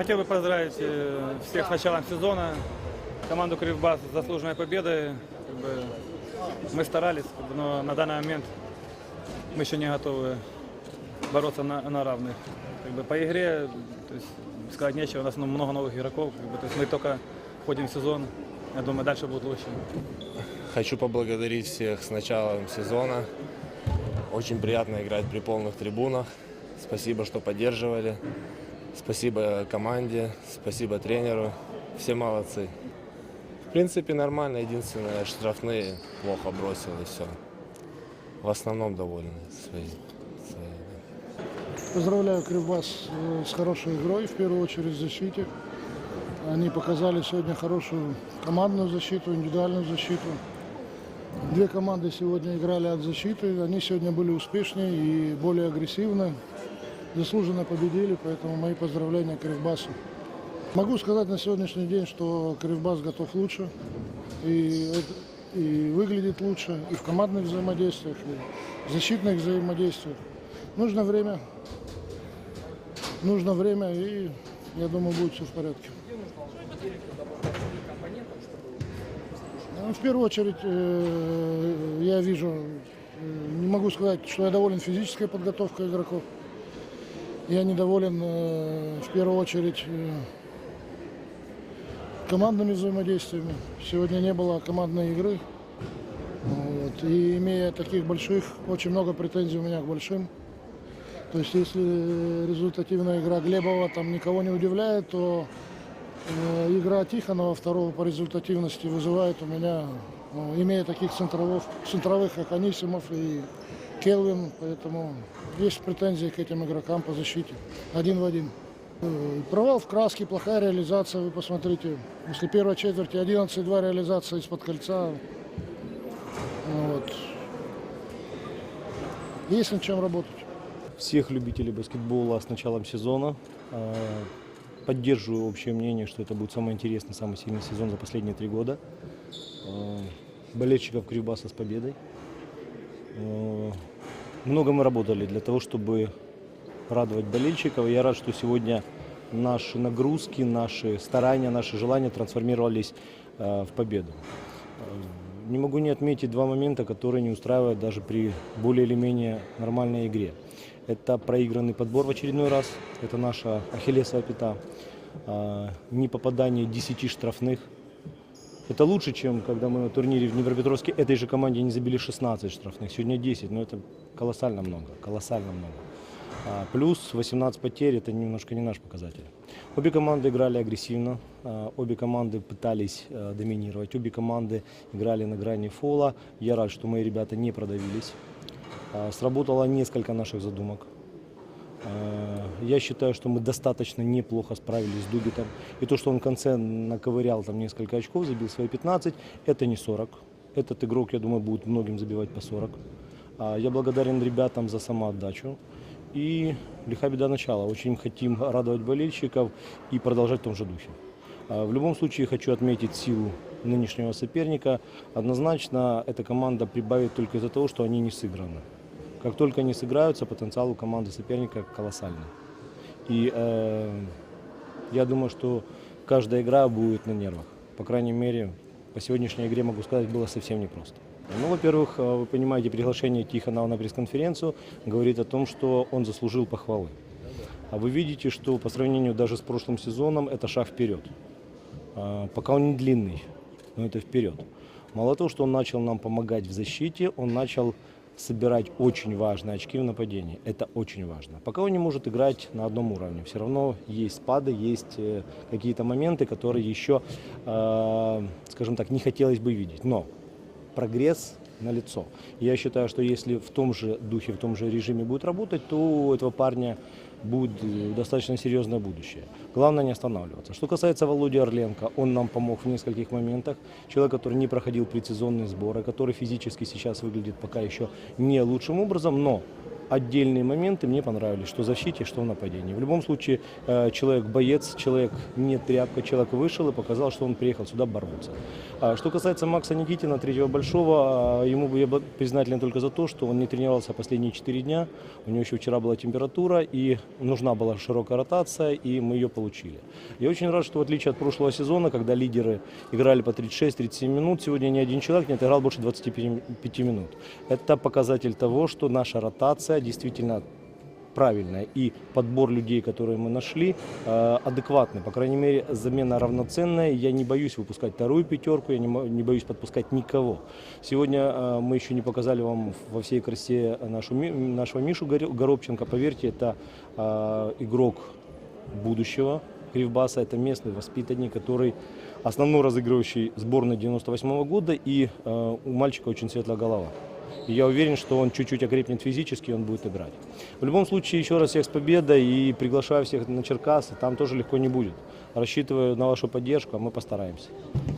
хотел бы поздравить э, всех с началом сезона. Команду Кривбас с заслуженной победой. Как бы мы старались, но на данный момент мы еще не готовы бороться на, на равных. Как бы, по игре, то есть, сказать нечего, у нас ну, много новых игроков. Как бы, то есть мы только входим в сезон. Я думаю, дальше будет лучше. Хочу поблагодарить всех с началом сезона. Очень приятно играть при полных трибунах. Спасибо, что поддерживали. Спасибо команде, спасибо тренеру. Все молодцы. В принципе, нормально. Единственное, штрафные плохо бросил и все. В основном довольны своей, своей Поздравляю Кривбас э, с хорошей игрой, в первую очередь в защите. Они показали сегодня хорошую командную защиту, индивидуальную защиту. Две команды сегодня играли от защиты, они сегодня были успешнее и более агрессивны. Заслуженно победили, поэтому мои поздравления Кривбасу. Могу сказать на сегодняшний день, что Кривбас готов лучше и, и выглядит лучше и в командных взаимодействиях, и в защитных взаимодействиях. Нужно время, нужно время, и я думаю, будет все в порядке. Ну, В первую очередь, э, я вижу, э, не могу сказать, что я доволен физической подготовкой игроков. Я недоволен э, в первую очередь э, командными взаимодействиями. Сегодня не было командной игры. Вот. И имея таких больших, очень много претензий у меня к большим. То есть если результативная игра Глебова там никого не удивляет, то э, игра Тихонова второго по результативности вызывает у меня, имея таких центровых, центровых, как Анисимов и Келвин, поэтому есть претензии к этим игрокам по защите. Один в один. Э, Провал в краске, плохая реализация, вы посмотрите. Если первой четверти 11-2 реализация из-под кольца, вот. Есть над чем работать. всех любителей баскетбола с началом сезона. Э, Поддерживаю общее мнение, что это будет самый интересный, самый сильный сезон за последние три года. Э, Болельщиков Кривбаса с победой. Э, Много мы работали для того, чтобы радовать болельщиков. Я рад, что сегодня наши нагрузки, наши старания, наши желания трансформировались э, в победу. Э, Не могу не отметить два момента, которые не устраивают даже при более или менее нормальной игре. Это проигранный подбор в очередной раз, это наша ахиллесова пята, не попадание 10 штрафных. Это лучше, чем когда мы на турнире в Днепропетровске этой же команде не забили 16 штрафных, сегодня 10, но это колоссально много, колоссально много. А, Плюс 18 потерь, это немножко не наш показатель. Обе команды играли агрессивно, а, обе команды пытались а, доминировать, обе команды играли на грани фола. Я рад, что мои ребята не продавились. А, Сработало несколько наших задумок. А, Я считаю, что мы достаточно неплохо справились с Дугитом. И то, что он в конце наковырял там несколько очков, забил свои 15, это не 40. Этот игрок, я думаю, будет многим забивать по 40. А, Я благодарен ребятам за самоотдачу. И лиха беда начала. Очень хотим радовать болельщиков и продолжать в том же духе. А, В любом случае хочу отметить силу нынешнего соперника. Однозначно эта команда прибавит только из-за того, что они не сыграны. Как только они сыграются, потенциал у команды соперника колоссальный. И э, я думаю, что каждая игра будет на нервах. По крайней мере, по сегодняшней игре, могу сказать, было совсем непросто. Ну, во-первых, э, вы понимаете, приглашение Тихонова на пресс-конференцию говорит о том, что он заслужил похвалы. А вы видите, что по сравнению даже с прошлым сезоном это шаг вперед. А, Пока он не длинный, но это вперед. Мало того, что он начал нам помогать в защите, он начал собирать очень важные очки в нападении. Это очень важно. Пока он не может играть на одном уровне. Все равно есть спады, есть э, какие-то моменты, которые еще, э, скажем так, не хотелось бы видеть. Но прогресс налицо. Я считаю, что если в том же духе, в том же режиме будет работать, то у этого парня будет э, достаточно серьезное будущее. Главное не останавливаться. Что касается Володи Орленко, он нам помог в нескольких моментах. Человек, который не проходил предсезонные сборы, который физически сейчас выглядит пока еще не лучшим образом, но отдельные моменты мне понравились, что в защите, что в нападении. В любом случае, э, человек боец, человек не тряпка, человек вышел и показал, что он приехал сюда бороться. А Что касается Макса Никитина, третьего большого, а, ему бы я бл- признателен только за то, что он не тренировался последние четыре дня. У него еще вчера была температура, и нужна была широкая ротация, и мы ее получили. Я очень рад, что в отличие от прошлого сезона, когда лидеры играли по 36-37 минут, сегодня ни один человек не отыграл больше 25 минут. Это показатель того, что наша ротация действительно правильная и подбор людей, которые мы нашли, э, адекватный. По крайней мере, замена равноценная. Я не боюсь выпускать вторую пятерку, я не, боюсь подпускать никого. Сегодня э, мы еще не показали вам во всей красе нашу, нашего Мишу Горо- Горобченко. Поверьте, это э, игрок будущего Кривбаса. Это местный воспитанник, который основной разыгрывающий сборной 98 года. И у мальчика очень светлая голова. И я уверен, что он чуть-чуть окрепнет физически, и он будет играть. В любом случае, еще раз всех с победой и приглашаю всех на Черкасы. Там тоже легко не будет. Рассчитываю на вашу поддержку, а мы постараемся.